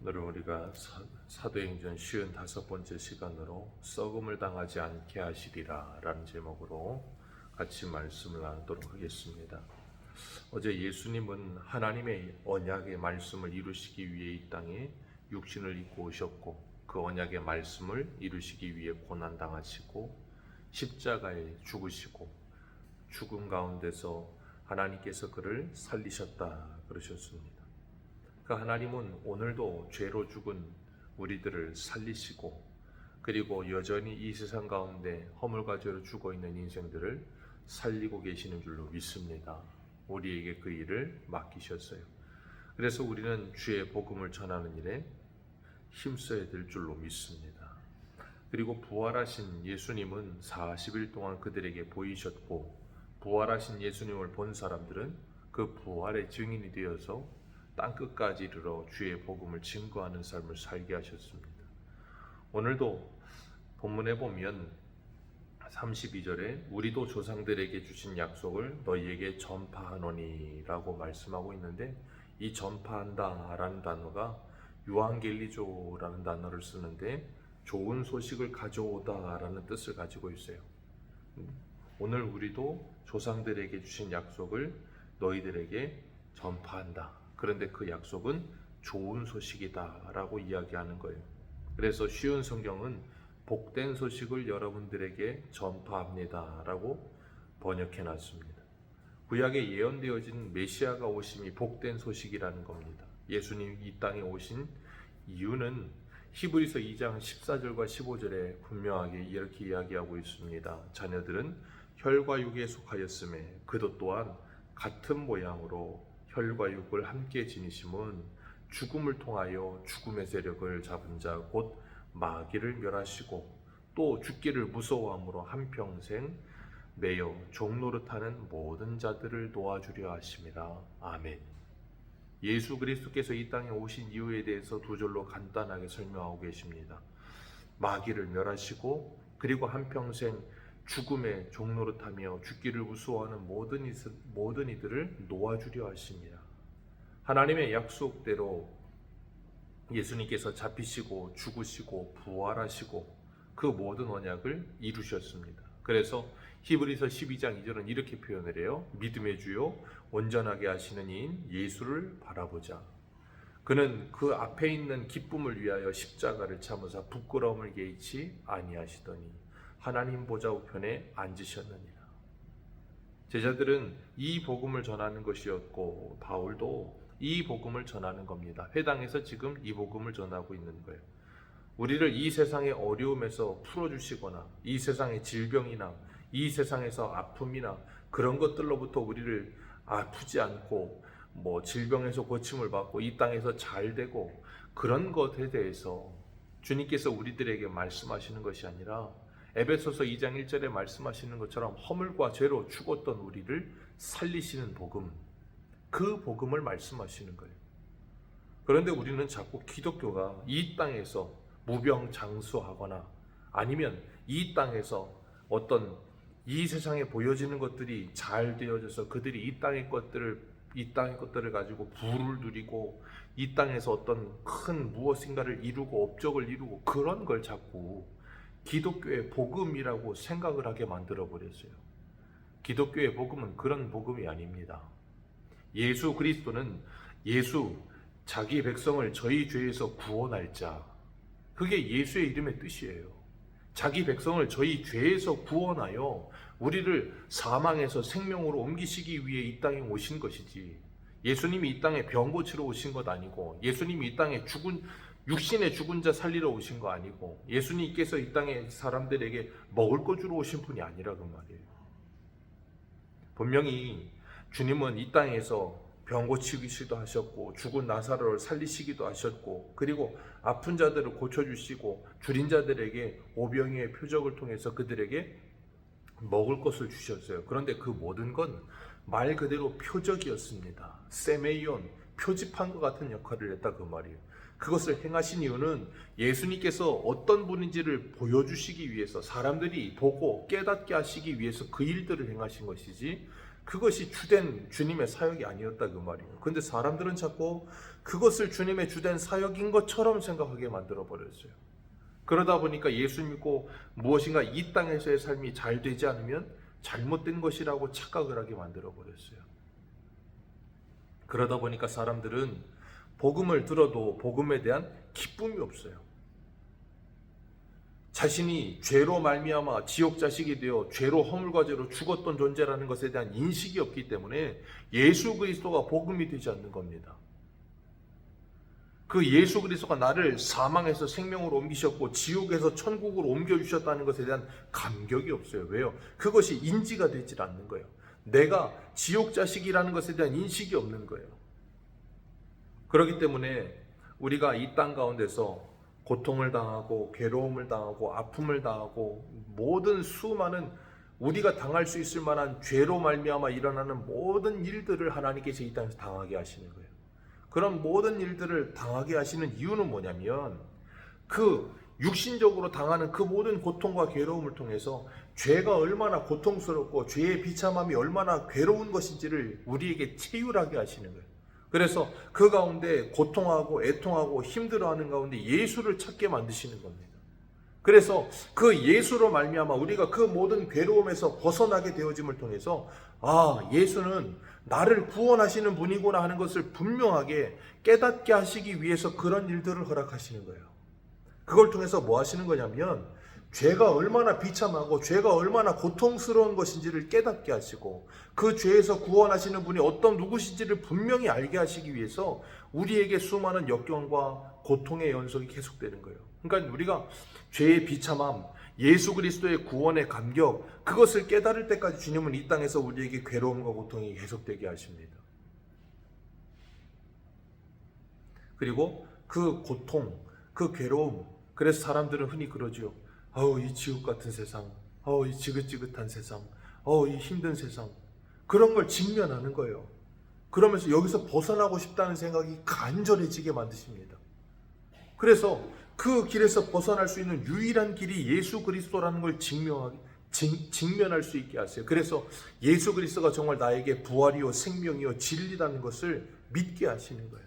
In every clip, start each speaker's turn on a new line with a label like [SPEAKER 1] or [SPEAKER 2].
[SPEAKER 1] 오늘은 우리가 사- 사도행전 쉬운 다섯 번째 시간으로 썩음을 당하지 않게 하시리라 라는 제목으로 같이 말씀을 나누도록 하겠습니다. 어제 예수님은 하나님의 언약의 말씀을 이루시기 위해 이 땅에 육신을 입고 오셨고 그 언약의 말씀을 이루시기 위해 고난 당하시고 십자가에 죽으시고 죽음 가운데서 하나님께서 그를 살리셨다 그러셨습니다. 그 하나님은 오늘도 죄로 죽은 우리들을 살리시고 그리고 여전히 이 세상 가운데 허물과 죄로 죽어 있는 인생들을 살리고 계시는 줄로 믿습니다. 우리에게 그 일을 맡기셨어요. 그래서 우리는 주의 복음을 전하는 일에 힘써야 될 줄로 믿습니다. 그리고 부활하신 예수님은 40일 동안 그들에게 보이셨고 부활하신 예수님을 본 사람들은 그 부활의 증인이 되어서 땅 끝까지 이르러 주의 복음을 증거하는 삶을 살게 하셨습니다. 오늘도 본문에 보면 32절에 우리도 조상들에게 주신 약속을 너희에게 전파하노니라고 말씀하고 있는데 이 전파한다라는 단어가 유앙겔리조라는 단어를 쓰는데 좋은 소식을 가져오다라는 뜻을 가지고 있어요. 오늘 우리도 조상들에게 주신 약속을 너희들에게 전파한다. 그런데 그 약속은 좋은 소식이다라고 이야기하는 거예요. 그래서 쉬운 성경은 복된 소식을 여러분들에게 전파합니다라고 번역해 놨습니다. 구약에 예언되어진 메시아가 오심이 복된 소식이라는 겁니다. 예수님 이 땅에 오신 이유는 히브리서 2장 14절과 15절에 분명하게 이렇게 이야기하고 있습니다. 자녀들은 혈과 육에 속하였음에 그도 또한 같은 모양으로 혈과 육을 함께 지니심은 죽음을 통하여 죽음의 세력을 잡은 자 곧 마귀를 멸하시고 또 죽기를 무서워함으로 한평생 매여 종노릇하는 모든 자들을 도와주려 하심이라. 아멘. 예수 그리스도께서 이 땅에 오신 이유에 대해서 두 줄로 간단하게 설명하고 계십니다. 마귀를 멸하시고 그리고 한평생 죽음의 종노릇하며 죽기를 무서워하는 모든 이들을 놓아주려 하십니다. 하나님의 약속대로 예수님께서 잡히시고 죽으시고 부활하시고 그 모든 언약을 이루셨습니다. 그래서 히브리서 12장 2절은 이렇게 표현을 해요. 믿음의 주요 온전하게 하시는 이인 예수를 바라보자. 그는 그 앞에 있는 기쁨을 위하여 십자가를 참으사 부끄러움을 개의치 아니하시더니 하나님 보좌 우편에 앉으셨느니라. 제자들은 이 복음을 전하는 것이었고 바울도 이 복음을 전하는 겁니다. 회당에서 지금 이 복음을 전하고 있는 거예요. 우리를 이 세상의 어려움에서 풀어주시거나 이 세상의 질병이나 이 세상에서 아픔이나 그런 것들로부터 우리를 아프지 않고 뭐 질병에서 고침을 받고 이 땅에서 잘 되고 그런 것에 대해서 주님께서 우리들에게 말씀하시는 것이 아니라 에베소서 2장 1절에 말씀하시는 것처럼 허물과 죄로 죽었던 우리를 살리시는 복음 그 복음을 말씀하시는 거예요. 그런데 우리는 자꾸 기독교가 이 땅에서 무병장수하거나 아니면 이 땅에서 어떤 이 세상에 보여지는 것들이 잘 되어져서 그들이 이 땅의 것들을 이 땅의 것들을 가지고 부를 누리고 이 땅에서 어떤 큰 무엇인가를 이루고 업적을 이루고 그런 걸 자꾸 기독교의 복음이라고 생각을 하게 만들어 버렸어요. 기독교의 복음은 그런 복음이 아닙니다. 예수 그리스도는 예수 자기 백성을 저희 죄에서 구원할 자. 그게 예수의 이름의 뜻이에요. 자기 백성을 저희 죄에서 구원하여 우리를 사망에서 생명으로 옮기시기 위해 이 땅에 오신 것이지. 예수님이 이 땅에 병 고치러 오신 것 아니고 예수님이 이 땅에 죽은 육신의 죽은 자 살리러 오신 거 아니고 예수님께서 이 땅에 사람들에게 먹을 거 주러 오신 분이 아니라 그 말이에요. 분명히 주님은 이 땅에서 병 고치기도 하셨고 죽은 나사로를 살리시기도 하셨고 그리고 아픈 자들을 고쳐주시고 줄인 자들에게 오병이의 표적을 통해서 그들에게 먹을 것을 주셨어요. 그런데 그 모든 건 말 그대로 표적이었습니다. 세메이온 표지판 것 같은 역할을 했다 그 말이에요. 그것을 행하신 이유는 예수님께서 어떤 분인지를 보여주시기 위해서 사람들이 보고 깨닫게 하시기 위해서 그 일들을 행하신 것이지 그것이 주된 주님의 사역이 아니었다 그 말이에요. 근데 사람들은 자꾸 그것을 주님의 주된 사역인 것처럼 생각하게 만들어 버렸어요. 그러다 보니까 예수 믿고 무엇인가 이 땅에서의 삶이 잘 되지 않으면 잘못된 것이라고 착각을 하게 만들어 버렸어요. 그러다 보니까 사람들은 복음을 들어도 복음에 대한 기쁨이 없어요. 자신이 죄로 말미암아 지옥 자식이 되어 죄로 허물과 죄로 죽었던 존재라는 것에 대한 인식이 없기 때문에 예수 그리스도가 복음이 되지 않는 겁니다. 그 예수 그리스도가 나를 사망에서 생명으로 옮기셨고 지옥에서 천국으로 옮겨 주셨다는 것에 대한 감격이 없어요. 왜요? 그것이 인지가 되질 않는 거예요. 내가 지옥 자식이라는 것에 대한 인식이 없는 거예요. 그렇기 때문에 우리가 이 땅 가운데서 고통을 당하고 괴로움을 당하고 아픔을 당하고 모든 수많은 우리가 당할 수 있을 만한 죄로 말미암아 일어나는 모든 일들을 하나님께서 이 땅에서 당하게 하시는 거예요. 그런 모든 일들을 당하게 하시는 이유는 뭐냐면 그 육신적으로 당하는 그 모든 고통과 괴로움을 통해서 죄가 얼마나 고통스럽고 죄의 비참함이 얼마나 괴로운 것인지를 우리에게 체휼하게 하시는 거예요. 그래서 그 가운데 고통하고 애통하고 힘들어하는 가운데 예수를 찾게 만드시는 겁니다. 그래서 그 예수로 말미암아 우리가 그 모든 괴로움에서 벗어나게 되어짐을 통해서 아 예수는 나를 구원하시는 분이구나 하는 것을 분명하게 깨닫게 하시기 위해서 그런 일들을 허락하시는 거예요. 그걸 통해서 뭐 하시는 거냐면 죄가 얼마나 비참하고 죄가 얼마나 고통스러운 것인지를 깨닫게 하시고 그 죄에서 구원하시는 분이 어떤 누구신지를 분명히 알게 하시기 위해서 우리에게 수많은 역경과 고통의 연속이 계속되는 거예요. 그러니까 우리가 죄의 비참함, 예수 그리스도의 구원의 감격, 그것을 깨달을 때까지 주님은 이 땅에서 우리에게 괴로움과 고통이 계속되게 하십니다. 그리고 그 고통, 그 괴로움, 그래서 사람들은 흔히 그러지요. 어우, 이 지옥 같은 세상, 어우, 이 지긋지긋한 세상, 어우, 이 힘든 세상. 그런 걸 직면하는 거예요. 그러면서 여기서 벗어나고 싶다는 생각이 간절해지게 만드십니다. 그래서 그 길에서 벗어날 수 있는 유일한 길이 예수 그리스도라는 걸 증명하게 직- 직면할 수 있게 하세요. 그래서 예수 그리스도가 정말 나에게 부활이요 생명이요 진리라는 것을 믿게 하시는 거예요.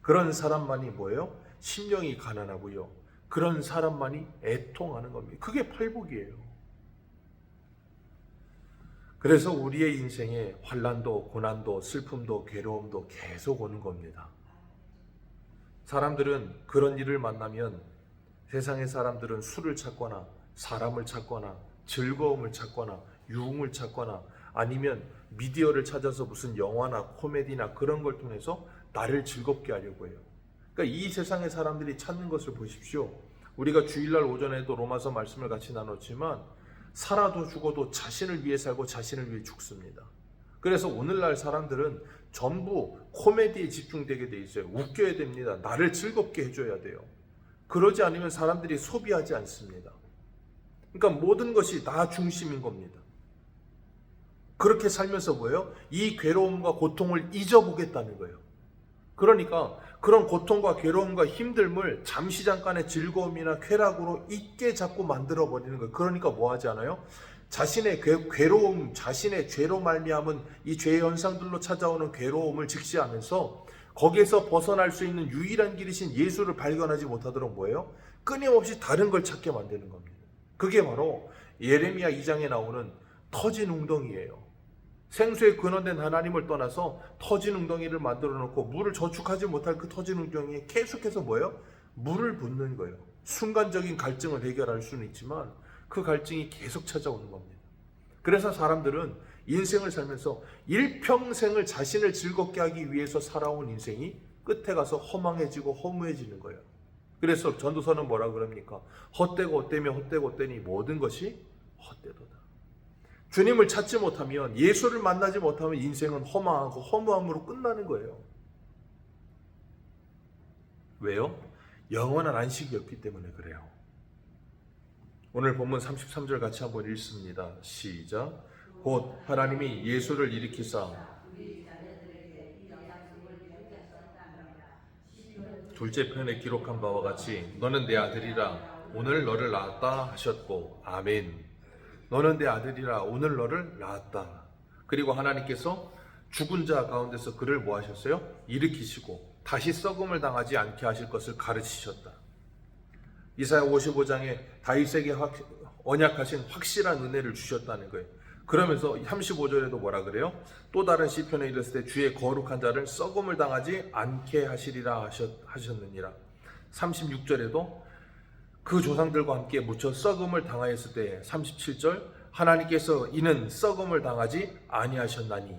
[SPEAKER 1] 그런 사람만이 뭐예요? 심령이 가난하고요. 그런 사람만이 애통하는 겁니다. 그게 팔복이에요. 그래서 우리의 인생에 환란도 고난도 슬픔도 괴로움도 계속 오는 겁니다. 사람들은 그런 일을 만나면 세상의 사람들은 술을 찾거나 사람을 찾거나 즐거움을 찾거나 유흥을 찾거나 아니면 미디어를 찾아서 무슨 영화나 코미디나 그런 걸 통해서 나를 즐겁게 하려고 해요. 그러니까 이 세상의 사람들이 찾는 것을 보십시오. 우리가 주일날 오전에도 로마서 말씀을 같이 나눴지만 살아도 죽어도 자신을 위해 살고 자신을 위해 죽습니다. 그래서 오늘날 사람들은 전부 코미디에 집중되게 돼 있어요. 웃겨야 됩니다. 나를 즐겁게 해줘야 돼요. 그러지 않으면 사람들이 소비하지 않습니다. 그러니까 모든 것이 나 중심인 겁니다. 그렇게 살면서 뭐예요? 이 괴로움과 고통을 잊어보겠다는 거예요. 그러니까 그런 고통과 괴로움과 힘듦을 잠시 잠깐의 즐거움이나 쾌락으로 잊게 자꾸 만들어 버리는 거예요. 그러니까 뭐 하지 않아요? 자신의 괴- 괴로움, 자신의 죄로 말미암은 이 죄의 현상들로 찾아오는 괴로움을 직시하면서 거기에서 벗어날 수 있는 유일한 길이신 예수를 발견하지 못하도록 뭐예요? 끊임없이 다른 걸 찾게 만드는 겁니다. 그게 바로 예레미야 2장에 나오는 터진 웅덩이예요. 생수의 근원된 하나님을 떠나서 터진 웅덩이를 만들어 놓고 물을 저축하지 못할 그 터진 웅덩이에 계속해서 뭐예요? 물을 붓는 거예요. 순간적인 갈증을 해결할 수는 있지만 그 갈증이 계속 찾아오는 겁니다. 그래서 사람들은 인생을 살면서 일평생을 자신을 즐겁게 하기 위해서 살아온 인생이 끝에 가서 허망해지고 허무해지는 거예요. 그래서 전도서는 뭐라 그럽니까? 헛되고 헛되며 헛되고 헛되니 모든 것이 헛되도다. 주님을 찾지 못하면 예수를 만나지 못하면 인생은 허망하고 허무함으로 끝나는 거예요. 왜요? 영원한 안식이 없기 때문에 그래요. 오늘 본문 33절 같이 한번 읽습니다. 시작. 곧 하나님이 예수를 일으키사 둘째 편에 기록한 바와 같이 너는 내 아들이라 오늘 너를 낳았다 하셨고 아멘. 너는 내 아들이라 오늘 너를 낳았다. 그리고 하나님께서 죽은 자 가운데서 그를 뭐 하셨어요? 일으키시고 다시 썩음을 당하지 않게 하실 것을 가르치셨다. 이사야 55장에 다윗에게 확, 언약하신 확실한 은혜를 주셨다는 거예요. 그러면서 35절에도 뭐라 그래요? 또 다른 시편에 이르을 때 주의 거룩한 자를 썩음을 당하지 않게 하시리라 하셨, 하셨느니라. 36절에도 그 조상들과 함께 묻혀 썩음을 당하였을 때 37절 하나님께서 이는 썩음을 당하지 아니하셨나니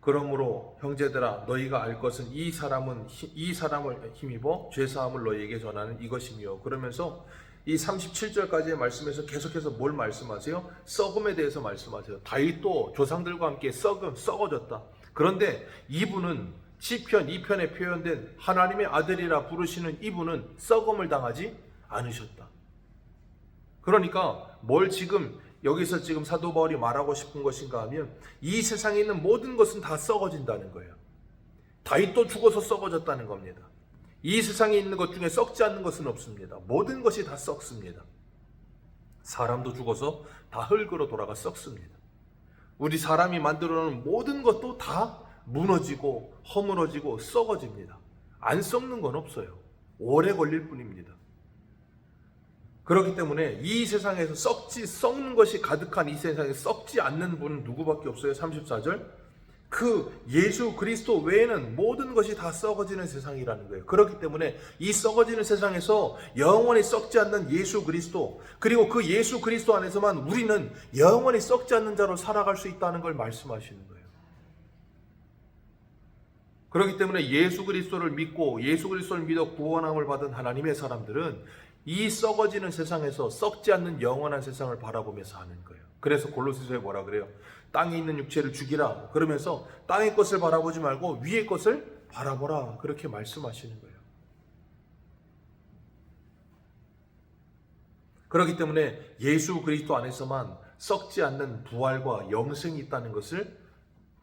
[SPEAKER 1] 그러므로 형제들아 너희가 알 것은 이 사람은 히- 이 사람을 힘입어 죄 사함을 너희에게 전하는 이것이며 그러면서 이 37절까지의 말씀에서 계속해서 뭘 말씀하세요? 썩음에 대해서 말씀하세요. 다윗도 조상들과 함께 썩음 썩어졌다. 그런데 이분은 시편 2편에 표현된 하나님의 아들이라 부르시는 이분은 썩음을 당하지 않으셨다. 그러니까 뭘 지금 여기서 지금 사도 바울이 말하고 싶은 것인가 하면 이 세상에 있는 모든 것은 다 썩어진다는 거예요. 다윗도 죽어서 썩어졌다는 겁니다. 이 세상에 있는 것 중에 썩지 않는 것은 없습니다. 모든 것이 다 썩습니다. 사람도 죽어서 다 흙으로 돌아가 썩습니다. 우리 사람이 만들어 놓은 모든 것도 다 무너지고 허물어지고 썩어집니다. 안 썩는 건 없어요. 오래 걸릴 뿐입니다. 그렇기 때문에 이 세상에서 썩지 썩는 것이 가득한 이 세상에 썩지 않는 분은 누구밖에 없어요. 34절. 그 예수 그리스도 외에는 모든 것이 다 썩어지는 세상이라는 거예요. 그렇기 때문에 이 썩어지는 세상에서 영원히 썩지 않는 예수 그리스도 그리고 그 예수 그리스도 안에서만 우리는 영원히 썩지 않는 자로 살아갈 수 있다는 걸 말씀하시는 거예요. 그렇기 때문에 예수 그리스도를 믿고 예수 그리스도를 믿어 구원함을 받은 하나님의 사람들은 이 썩어지는 세상에서 썩지 않는 영원한 세상을 바라보며 사는 거예요. 그래서 골로새서에 뭐라 그래요? 땅에 있는 육체를 죽이라. 그러면서 땅의 것을 바라보지 말고 위의 것을 바라보라. 그렇게 말씀하시는 거예요. 그렇기 때문에 예수 그리스도 안에서만 썩지 않는 부활과 영생이 있다는 것을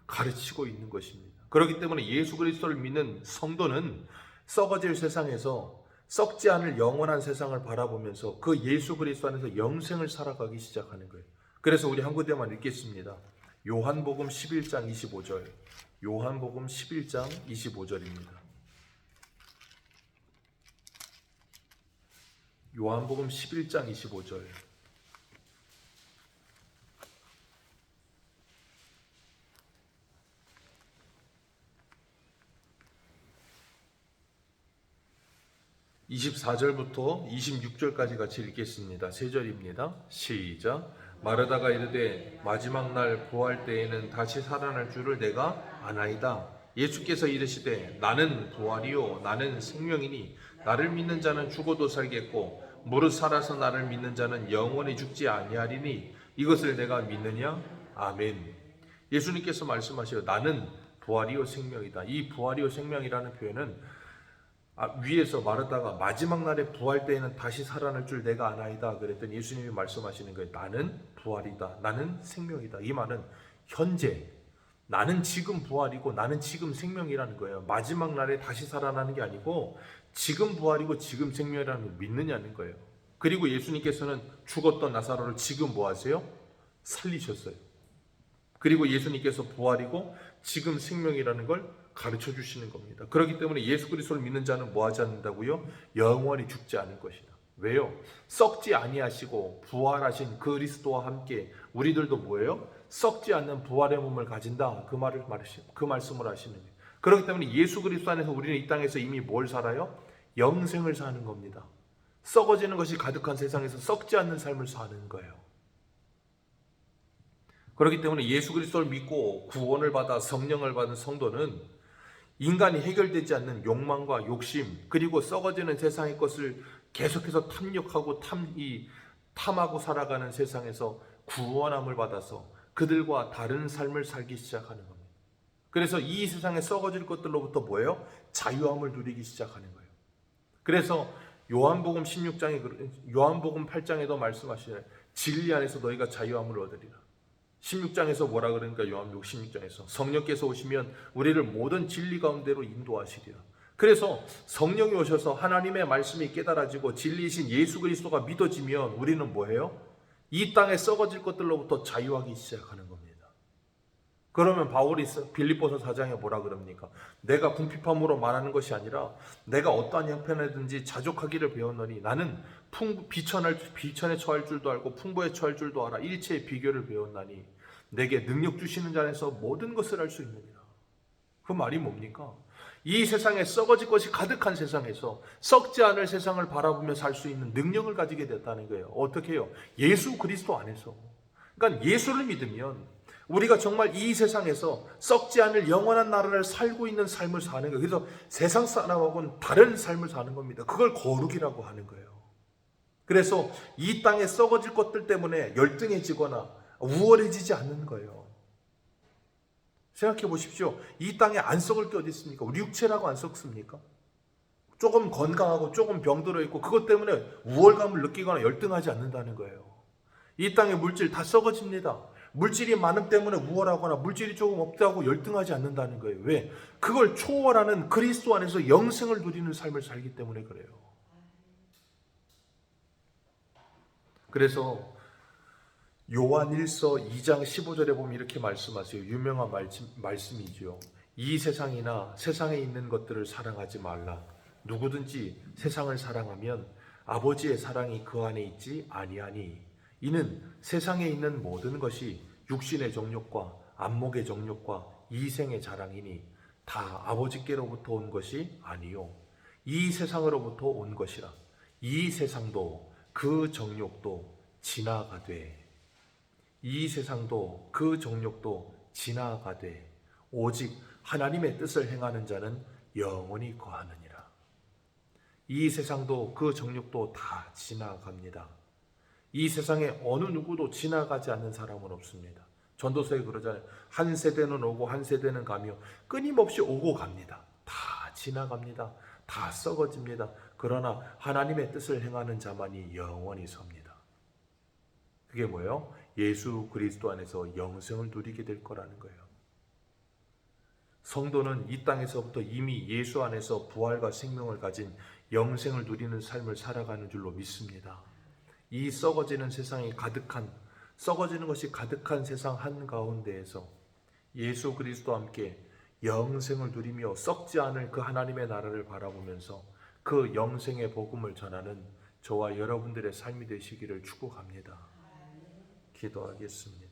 [SPEAKER 1] 가르치고 있는 것입니다. 그렇기 때문에 예수 그리스도를 믿는 성도는 썩어질 세상에서 썩지 않을 영원한 세상을 바라보면서 그 예수 그리스도 안에서 영생을 살아가기 시작하는 거예요. 그래서 우리 한 구대만 읽겠습니다. 요한복음 11장 25절. 요한복음 11장 25절입니다. 요한복음 11장 25절. 이십사 절부터 26절까지 같이 읽겠습니다. 세 절입니다. 시작. 마르다가 이르되 마지막 날 부활 때에는 다시 살아날 줄을 내가 아나이다. 예수께서 이르시되 나는 부활이요 나는 생명이니 나를 믿는 자는 죽어도 살겠고 무릇 살아서 나를 믿는 자는 영원히 죽지 아니하리니 이것을 내가 믿느냐? 아멘. 예수님께서 말씀하시어 나는 부활이요 생명이다. 이 부활이요 생명이라는 표현은 아, 위에서 마르다가 마지막 날에 부활 때에는 다시 살아날 줄 내가 아나이다 그랬더니 예수님이 말씀하시는 거예요. 나는 부활이다. 나는 생명이다. 이 말은 현재 나는 지금 부활이고 나는 지금 생명이라는 거예요. 마지막 날에 다시 살아나는 게 아니고 지금 부활이고 지금 생명이라는 걸 믿느냐는 거예요. 그리고 예수님께서는 죽었던 나사로를 지금 뭐 하세요? 살리셨어요. 그리고 예수님께서 부활이고 지금 생명이라는 걸 가르쳐 주시는 겁니다. 그렇기 때문에 예수 그리스도를 믿는 자는 뭐 하지 않는다고요? 영원히 죽지 않을 것이다. 왜요? 썩지 아니하시고 부활하신 그리스도와 함께 우리들도 뭐예요? 썩지 않는 부활의 몸을 가진다. 그 말을 말하시 그 말씀을 하시는 거예요. 그렇기 때문에 예수 그리스도 안에서 우리는 이 땅에서 이미 뭘 살아요? 영생을 사는 겁니다. 썩어지는 것이 가득한 세상에서 썩지 않는 삶을 사는 거예요. 그렇기 때문에 예수 그리스도를 믿고 구원을 받아 성령을 받은 성도는 인간이 해결되지 않는 욕망과 욕심 그리고 썩어지는 세상의 것을 계속해서 탐욕하고 탐이 탐하고 살아가는 세상에서 구원함을 받아서 그들과 다른 삶을 살기 시작하는 겁니다. 그래서 이 세상에 썩어질 것들로부터 뭐예요? 자유함을 누리기 시작하는 거예요. 그래서 요한복음 16장에 요한복음 8장에도 말씀하시잖아요. 진리 안에서 너희가 자유함을 얻으리라. 16장에서 뭐라 그러니까 요한복음 16장에서 성령께서 오시면 우리를 모든 진리 가운데로 인도하시리라. 그래서 성령이 오셔서 하나님의 말씀이 깨달아지고 진리이신 예수 그리스도가 믿어지면 우리는 뭐해요? 이 땅에 썩어질 것들로부터 자유하기 시작하는 겁니다. 그러면 바울이 빌립보서 4장에 뭐라 그럽니까? 내가 궁핍함으로 말하는 것이 아니라 내가 어떠한 형편이든지 자족하기를 배웠노니 나는 풍 비천할 비천에 처할 줄도 알고 풍부에 처할 줄도 알아 일체의 비교를 배웠나니 내게 능력 주시는 자에서 모든 것을 할 수 있느니라. 그 말이 뭡니까? 이 세상에 썩어질 것이 가득한 세상에서 썩지 않을 세상을 바라보며 살 수 있는 능력을 가지게 됐다는 거예요. 어떻게 해요? 예수 그리스도 안에서. 그러니까 예수를 믿으면 우리가 정말 이 세상에서 썩지 않을 영원한 나라를 살고 있는 삶을 사는 거예요. 그래서 세상 사람하고는 다른 삶을 사는 겁니다. 그걸 거룩이라고 하는 거예요. 그래서 이 땅에 썩어질 것들 때문에 열등해지거나 우월해지지 않는 거예요. 생각해 보십시오. 이 땅에 안 썩을 게 어디 있습니까? 우리 육체라고 안 썩습니까? 조금 건강하고 조금 병들어 있고 그것 때문에 우월감을 느끼거나 열등하지 않는다는 거예요. 이 땅의 물질 다 썩어집니다. 물질이 많음 때문에 우월하거나 물질이 조금 없다고 열등하지 않는다는 거예요. 왜? 그걸 초월하는 그리스도 안에서 영생을 누리는 삶을 살기 때문에 그래요. 그래서 요한 1서 2장 15절에 보면 이렇게 말씀하세요. 유명한 말씀, 말씀이죠. 이 세상이나 세상에 있는 것들을 사랑하지 말라. 누구든지 세상을 사랑하면 아버지의 사랑이 그 안에 있지 아니하니 이는 세상에 있는 모든 것이 육신의 정욕과 안목의 정욕과 이생의 자랑이니 다 아버지께로부터 온 것이 아니요 이 세상으로부터 온 것이라 이 세상도 그 정욕도 지나가되 이 세상도 그 정욕도 지나가되 오직 하나님의 뜻을 행하는 자는 영원히 거하느니라 이 세상도 그 정욕도 다 지나갑니다. 이 세상에 어느 누구도 지나가지 않는 사람은 없습니다. 전도서에 그러잖아요. 한 세대는 오고 한 세대는 가며 끊임없이 오고 갑니다. 다 지나갑니다. 다 썩어집니다. 그러나 하나님의 뜻을 행하는 자만이 영원히 섭니다. 그게 뭐예요? 예수 그리스도 안에서 영생을 누리게 될 거라는 거예요. 성도는 이 땅에서부터 이미 예수 안에서 부활과 생명을 가진 영생을 누리는 삶을 살아가는 줄로 믿습니다. 이 썩어지는 세상이 가득한 썩어지는 것이 가득한 세상 한 가운데에서 예수 그리스도와 함께 영생을 누리며 썩지 않을 그 하나님의 나라를 바라보면서 그 영생의 복음을 전하는 저와 여러분들의 삶이 되시기를 축복합니다. 기도하겠습니다.